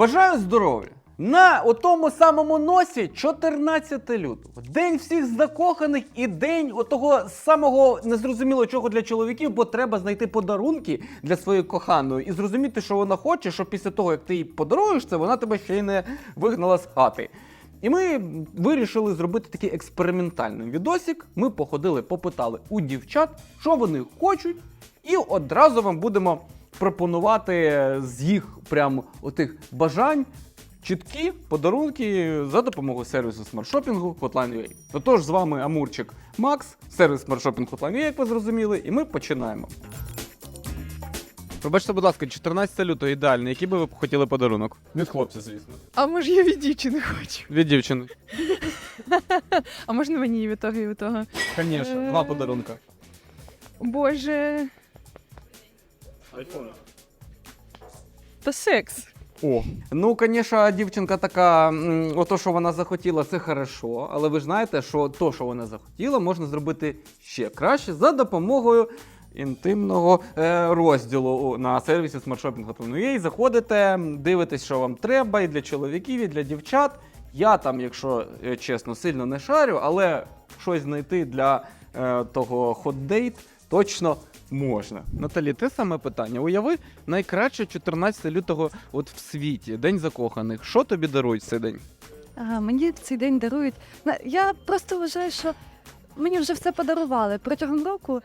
Бажаю здоров'я! На отому самому носі 14 лютого. День всіх закоханих і день отого самого незрозуміло чого для чоловіків, бо треба знайти подарунки для своєї коханої і зрозуміти, що вона хоче, щоб після того, як ти їй подаруєш це, вона тебе ще й не вигнала з хати. І ми вирішили зробити такий експериментальний відосик. Ми походили, попитали у дівчат, що вони хочуть, і одразу вам будемо пропонувати з їх прям отих бажань чіткі подарунки за допомогою сервісу смартшопінгу Hotline.ua. Отож, з вами Амурчик Макс, сервіс смартшопінг Hotline.ua, як ви зрозуміли, і ми починаємо. Пробачте, будь ласка, 14 лютого ідеальний. Який би ви хотіли подарунок? Від хлопця, звісно. А може я від дівчини хочу? Від дівчини. А можна мені і від того, і від того? Звісно, Е. два подарунка. Боже, Айфон. та секс. О. Ну, звісно, дівчинка така, м, ото, що вона захотіла, це хорошо. Але ви ж знаєте, що то, що вона захотіла, можна зробити ще краще за допомогою інтимного е, розділу у- на сервісі SmartShopping.ua. Заходите, дивитесь, що вам треба, і для чоловіків, і для дівчат. Я там, якщо е, чесно, сильно не шарю, але щось знайти для е, того хот-дейт точно можна. Наталі, те саме питання. Уяви, найкраще 14 лютого от в світі, день закоханих. Що тобі дарують в цей день? Ага, мені в цей день дарують. Я просто вважаю, що мені вже все подарували протягом року.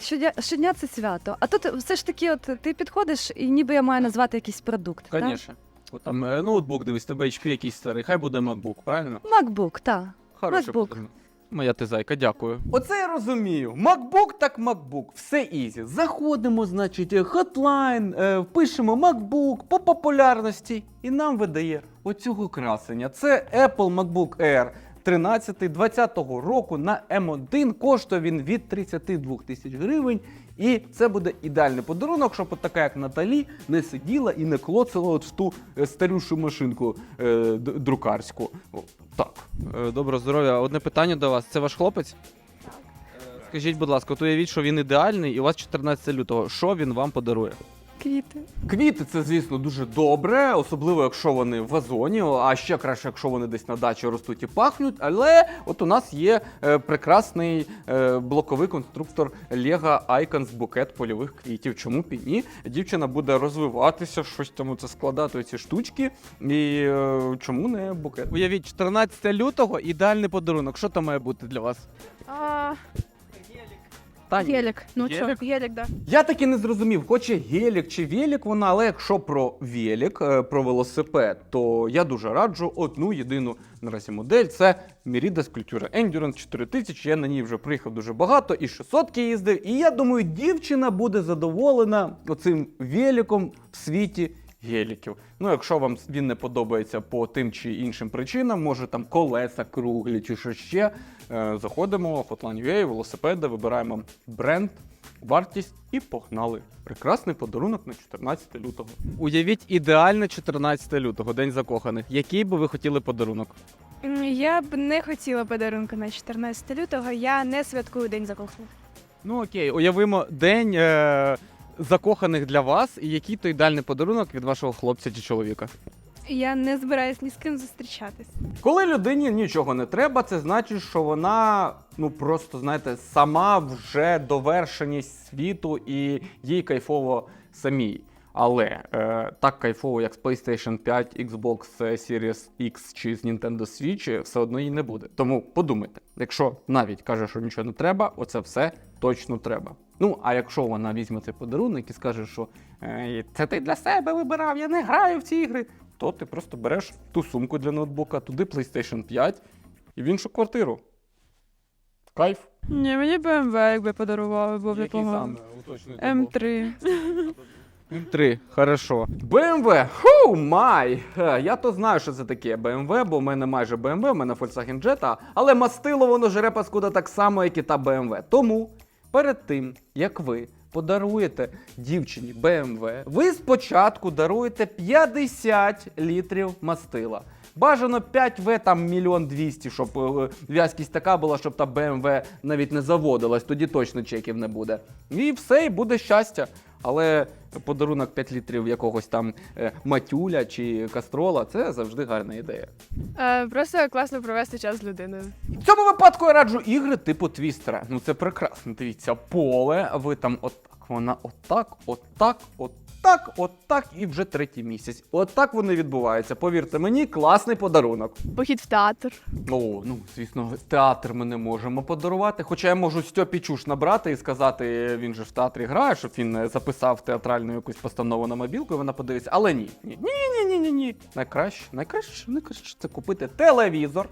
Щодня, щодня це свято. А тут все ж таки, от ти підходиш, і ніби я маю назвати якийсь продукт. Звісно. От там е, ноутбук, дивись, тебе HP якийсь старий, хай буде MacBook, правильно? MacBook, так. Хороший MacBook. подарунок. Моя ти зайка, дякую. Оце я розумію. MacBook так MacBook, все ізі. Заходимо, значить, е, хотлайн, е, пишемо MacBook по популярності, і нам видає оцього красення. Це Apple MacBook Air 13-20 року на M1. Коштує він від 32 тисяч гривень. І це буде ідеальний подарунок, щоб от така, як Наталі, не сиділа і не клоцала от в ту е, старющу машинку е, друкарську. О, так. Е, Доброго здоров'я. Одне питання до вас. Це ваш хлопець? Е, Скажіть, будь ласка, от уявіть, що він ідеальний, і у вас 14 лютого. Що він вам подарує? Квіти. Квіти це, звісно, дуже добре, особливо якщо вони в вазоні, а ще краще, якщо вони десь на дачі ростуть і пахнуть. Але от у нас є е, прекрасний е, блоковий конструктор Lego Icons букет польових квітів. Чому б і ні? Дівчина буде розвиватися, щось там це складати ці штучки. І е, чому не букет? Уявіть, 14 лютого ідеальний подарунок. Що там має бути для вас? А, Та ні. гелік. Ну Гелік? чо, гелік, да. Я таки не зрозумів, хоче гелік чи велик вона, але якщо про велик, е, про велосипед, то я дуже раджу одну єдину наразі модель. Це Merida Sculptura Endurance 4000. Я на ній вже приїхав дуже багато, і 600 їздив. І я думаю, дівчина буде задоволена оцим великом в світі. Геліків. Ну, якщо вам він не подобається по тим чи іншим причинам, може там колеса круглі чи що ще. е, Заходимо в Hotline.ua, велосипеди, вибираємо бренд, вартість і погнали. Прекрасний подарунок на 14 лютого. Уявіть ідеальне 14 лютого, день закоханих. Який би ви хотіли подарунок? Я б не хотіла подарунку на 14 лютого. Я не святкую День закоханих. Ну окей, уявимо день е- закоханих для вас, і який то ідеальний подарунок від вашого хлопця чи чоловіка. Я не збираюсь ні з ким зустрічатись. Коли людині нічого не треба, це значить, що вона ну просто знаєте, сама вже довершеність світу і їй кайфово самій. Але е, так кайфово, як з PlayStation 5, Xbox Series X чи з Nintendo Switch, все одно їй не буде. Тому подумайте, якщо навіть каже, що нічого не треба, оце все точно треба. Ну, а якщо вона візьме цей подарунок і скаже, що е, це ти для себе вибирав, я не граю в ці ігри, то ти просто береш ту сумку для ноутбука, туди PlayStation 5 і в іншу квартиру. Кайф. Ні, мені BMW якби подарували, було б Який непогано. саме уточнюєте? був? М3. М3, хорошо. BMW, ху, май. Е, Я то знаю, що це таке BMW, бо в мене майже BMW, в мене Volkswagen Jetta, але мастило воно жере паскуда так само, як і та BMW. Тому перед тим, як ви подаруєте дівчині BMW, ви спочатку даруєте 50 літрів мастила. Бажано 5В там мільйон двісті, щоб е, в'язкість така була, щоб та BMW навіть не заводилась, тоді точно чеків не буде. І все, і буде щастя. Але подарунок 5 літрів якогось там е, матюля чи кастрола це завжди гарна ідея. Е, просто класно провести час з людиною. В цьому випадку я раджу ігри типу твістера. Ну це прекрасно. Дивіться, поле, ви там отак, вона отак, отак, отак, отак, і вже третій місяць. Отак вони відбуваються. Повірте мені, класний подарунок. Похід в театр. О, ну звісно, театр ми не можемо подарувати. Хоча я можу Стьопі чуш набрати і сказати, він же в театрі грає, щоб він е, записав театральну якусь постанову на мобілку, і вона подивиться. Але ні, ні, ні, ні, ні, ні, ні. Найкраще, найкраще, найкраще це купити телевізор.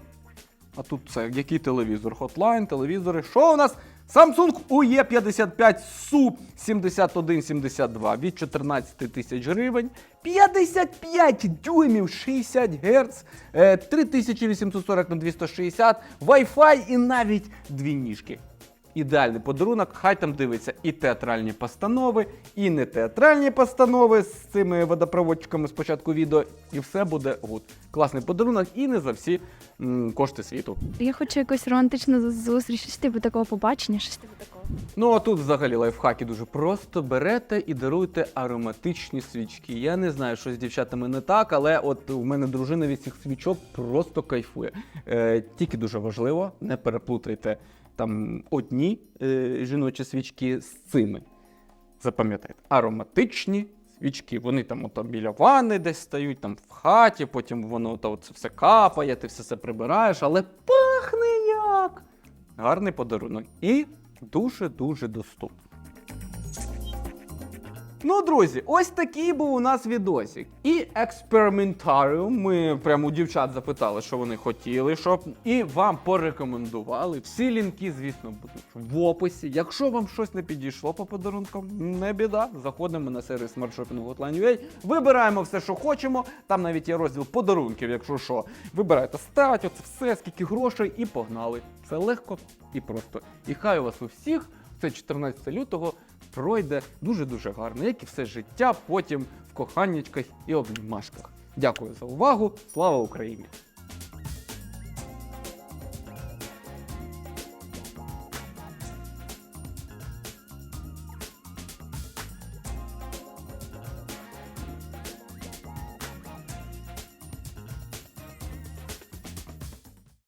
А тут це який телевізор? Хотлайн, телевізори. Що у нас? Samsung UE55 SU 7172 від 14 тисяч гривень. 55 дюймів 60 Гц, е, 3840 на 260, Wi-Fi і навіть дві ніжки. Ідеальний подарунок, хай там дивиться і театральні постанови, і не театральні постанови з цими водопроводчиками з початку відео, і все буде гуд. Класний подарунок і не за всі м, кошти світу. Я хочу якусь романтичну зустріч, щось типу такого побачення, щось типу такого. Ну а тут взагалі лайфхаки дуже просто. Берете і даруйте ароматичні свічки. Я не знаю, що з дівчатами не так, але от у мене дружина від цих свічок просто кайфує. Е, тільки дуже важливо, не переплутайте там одні е, жіночі свічки з цими. Запам'ятайте, ароматичні свічки. Вони там ото біля ванни десь стають, там в хаті, потім воно ото це все капає, ти все це прибираєш, але пахне як. Гарний подарунок. І дуже-дуже доступний. Ну, друзі, ось такий був у нас відосик. І експериментаріум. Ми прямо у дівчат запитали, що вони хотіли, щоб і вам порекомендували. Всі лінки, звісно, будуть в описі. Якщо вам щось не підійшло по подарункам, не біда. Заходимо на сервіс Hotline.ua, вибираємо все, що хочемо. Там навіть є розділ подарунків, якщо що. Вибирайте стать, оце все, скільки грошей, і погнали. Це легко і просто. І хай у вас у всіх це 14 лютого пройде дуже-дуже гарно, як і все життя потім в коханнячках і обнімашках. Дякую за увагу. Слава Україні!